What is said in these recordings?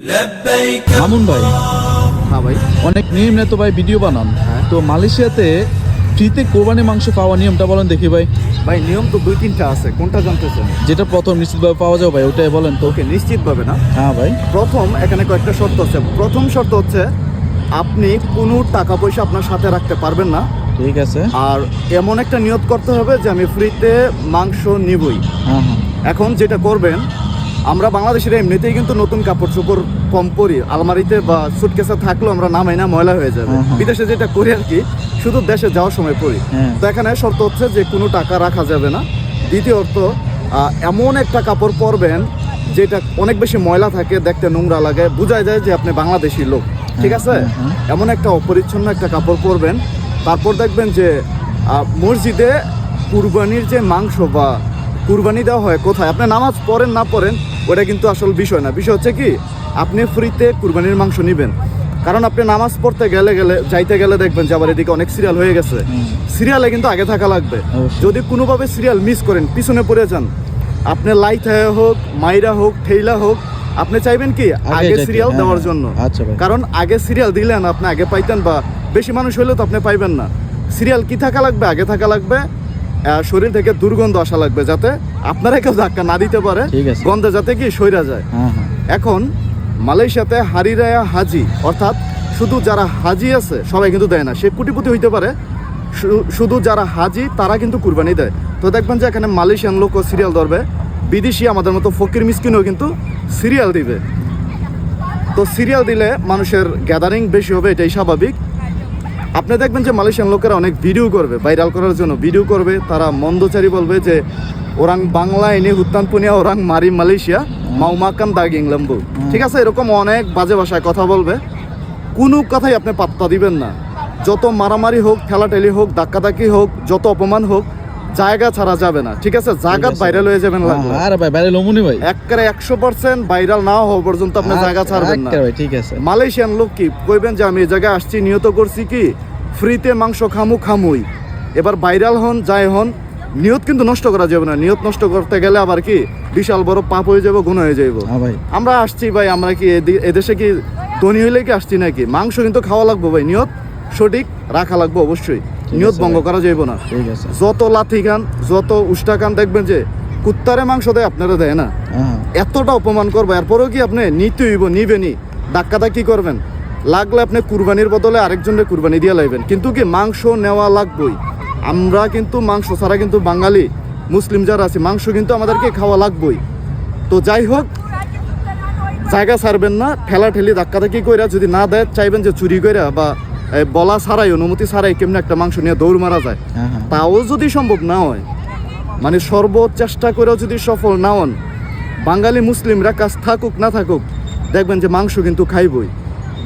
মামুন ভাই। হ্যাঁ ভাই। অনেক নিয়ম নেই ভাই ভিডিও বানান। হ্যাঁ। তো মালয়েশিয়াতে ফ্রিতে কোরবানি মাংস পাওয়া নিয়মটা বলেন দেখি ভাই। ভাই নিয়ম তো দুই তিনটা আছে। কোনটা জানতে চান যেটা প্রথম নিশ্চিতভাবে পাওয়া যাবে ভাই ওটাই বলেন তো। ওকে নিশ্চিতভাবে না? হ্যাঁ ভাই। প্রথম এখানে কয়েকটা শর্ত আছে। প্রথম শর্ত হচ্ছে আপনি কোনো টাকা পয়সা আপনার সাথে রাখতে পারবেন না। ঠিক আছে। আর এমন একটা নিয়ত করতে হবে যে আমি ফ্রিতে মাংস নিবই। হ্যাঁ, হ্যাঁ। এখন যেটা করবেন আমরা বাংলাদেশের এমনিতেই কিন্তু নতুন কাপড় চোপড় কম পরি আলমারিতে বা সুটকেসে থাকলেও আমরা নামাই না ময়লা হয়ে যাবে হ্যাঁ, হ্যাঁ। বিদেশে যেটা করি আর কি শুধু দেশে যাওয়ার সময় পরি হ্যাঁ। তো এখানে শর্ত হচ্ছে যে কোনো টাকা রাখা যাবে না দ্বিতীয়ত এমন একটা কাপড় পরবেন যেটা অনেক বেশি ময়লা থাকে দেখতে নোংরা লাগে বোঝাই যায় যে আপনি বাংলাদেশি লোক ঠিক আছে। এমন একটা অপরিচ্ছন্ন একটা কাপড় পরবেন তারপর দেখবেন যে মসজিদে কুরবানির যে মাংস বা কুরবানি দেওয়া হয় কোথায়? আপনি নামাজ পড়েন না পড়েন ওটা কিন্তু আসল বিষয় না। বিষয় হচ্ছে কি আপনি ফ্রিতে কুরবানির মাংস নেবেন। কারণ আপনি নামাজ পড়তে গেলে গেলে যাইতে গেলে দেখবেন যে আবার এদিকে অনেক সিরিয়াল হয়ে গেছে। সিরিয়ালে কিন্তু আগে থাকা লাগবে। যদি কোনোভাবে সিরিয়াল মিস করেন পিছনে পড়ে যান। আপনি লাইথায় হোক মাইরা হোক ঠেইলা হোক আপনি চাইবেন কি আগে সিরিয়াল হ্যাঁ, দেওয়ার হ্যাঁ। জন্য আচ্ছা কারণ আগে সিরিয়াল দিলেন আপনি আগে পাইতেন বা বেশি মানুষ হইলেও তো আপনি পাইবেন না। সিরিয়াল কি থাকা লাগবে আগে থাকা লাগবে শরীর থেকে দুর্গন্ধ আসা লাগবে যাতে আপনারা কেউ ধাক্কা না দিতে পারে। গন্ধে যাতে কি সইরা যায়। হ্যাঁ হ্যাঁ। এখন মালয়েশিয়াতে হারিরায়া হাজি অর্থাৎ শুধু যারা হাজি আছে সবাই কিন্তু দেয় না। সে কোটিপতি হইতে পারে। শুধু যারা হাজি তারা কিন্তু কুরবানি দেয়। তো দেখবেন যে এখানে মালয়েশিয়ান লোকও সিরিয়াল ধরবে। বিদেশি আমাদের মতো ফকির মিসকিনও কিন্তু সিরিয়াল দিবে। তো সিরিয়াল দিলে মানুষের গ্যাদারিং বেশি হবে এটাই স্বাভাবিক। আপনি দেখবেন যে মালয়েশিয়ান লোকেরা অনেক ভিডিও করবে ভাইরাল করার জন্য ভিডিও করবে তারা মন্দচারী বলবে যে ওরাং বাংলা এনে হুত্তান পুনিয়া ওরাং মারি মালয়েশিয়া মাউমাকান দাগিং লম্বু ঠিক আছে এরকম অনেক বাজে ভাষায় কথা বলবে। কোনো কথাই আপনি পাত্তা দিবেন না। যত মারামারি হোক ঠেলাঠেলি হোক ধাক্কাধাক্কি হোক যত অপমান হোক জায়গা ছাড়া যাবে না ঠিক আছে? জায়গা। ভাইরাল হয়ে যাবেন হ্যাঁ, আরে ভাই বাইরে লমুনি ভাই? একবারে একশো পার্সেন্ট ভাইরাল না হওয়া পর্যন্ত আপনি জায়গা ছাড়বেন না। ভাই ঠিক আছে। মালয়েশিয়ান লোক কি কইবেন যে আমি এই জায়গায় আসছি নিয়ত করছি কি ফ্রিতে মাংস খামু খামুই। এবার ভাইরাল হন যাই হন নিয়ত কিন্তু নষ্ট করা যাবে না। নিয়ত নষ্ট করতে গেলে আবার কি বিশাল বড় পাপ হয়ে যাব গুণ হয়ে যাইব। হ্যাঁ ভাই। আমরা আসছি ভাই আমরা কি এদি- এদেশে কি ধনী হইলে কি আসছি নাকি? মাংস কিন্তু খাওয়া লাগবে ভাই নিয়ত সঠিক রাখা লাগবে অবশ্যই। নিয়ত ভঙ্গ করা যাইব না। যত লাথি খান যত উষ্টা খান দেখবেন যে কুত্তারে মাংস দেয় আপনারা দেয় না। হ্যাঁ। এতটা অপমান করব এরপরেও কি আপনি নিতে হইব নিবেনি ডাক্কাটা কি করবেন। লাগলে আপনি কুরবানির বদলে আরেকজনের কুরবানি দিয়ে লাইবেন। কিন্তু কি মাংস নেওয়া লাগবেই? আমরা কিন্তু মাংস ছাড়া কিন্তু বাঙালি মুসলিম যারা আছি মাংস কিন্তু আমাদেরকে খাওয়া লাগবেই। তো যাই হোক জায়গা ছাড়বেন না ঠেলা ঠেলি ধাক্কা ধাক্কি কইরা যদি না দেয় চাইবেন যে চুরি কইরা বা বলা ছাড়াই অনুমতি ছাড়াই কেমনি একটা মাংস নিয়ে দৌড় মারা যায়? হ্যাঁ হ্যাঁ। তাও যদি সম্ভব না হয় মানে সর্ব চেষ্টা করেও যদি সফল না হন বাঙালি মুসলিমরা কাজ থাকুক না থাকুক দেখবেন যে মাংস কিন্তু খাইবই।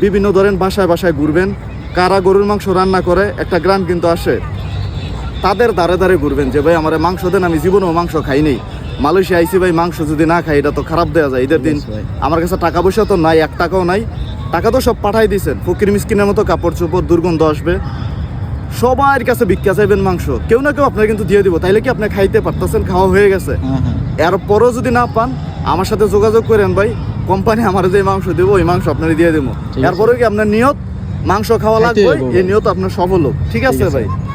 বিভিন্ন ধরেন বাসায় বাসায় ঘুরবেন কারা গরুর মাংস রান্না করে একটা গ্রাম কিন্তু আসে তাদের দাঁড়ে দাঁড়ে ঘুরবেন যে ভাই আমার মাংস দেন আমি জীবনেও মাংস খাই নেই। মালয়েশিয়া আইসি ভাই মাংস যদি না খাই এটা তো খারাপ দেওয়া যায়। ঈদের দিন। আমার কাছে টাকা পয়সা তো নাই এক টাকাও নাই টাকা তো সব পাঠাই দিয়েছেন। ফকির মিসকিনের মতো কাপড় চোপড় দুর্গন্ধ আসবে। সবার কাছে ভিক্ষা চাইবেন মাংস। কেউ না কেউ আপনার কিন্তু দিয়ে দিব। তাইলে কি আপনি খাইতে পারতেছেন? খাওয়া হয়ে গেছে। হ্যাঁ হ্যাঁ। এরপরও যদি না পান আমার সাথে যোগাযোগ করেন ভাই। কোম্পানি আমার যে মাংস দেবো ওই মাংস আপনার দিয়ে দেবো। এরপরে এরপরেও কি আপনার নিয়ত? মাংস খাওয়া লাগবে এই নিয়ত আপনার সফল হোক। ঠিক আছে। ভাই।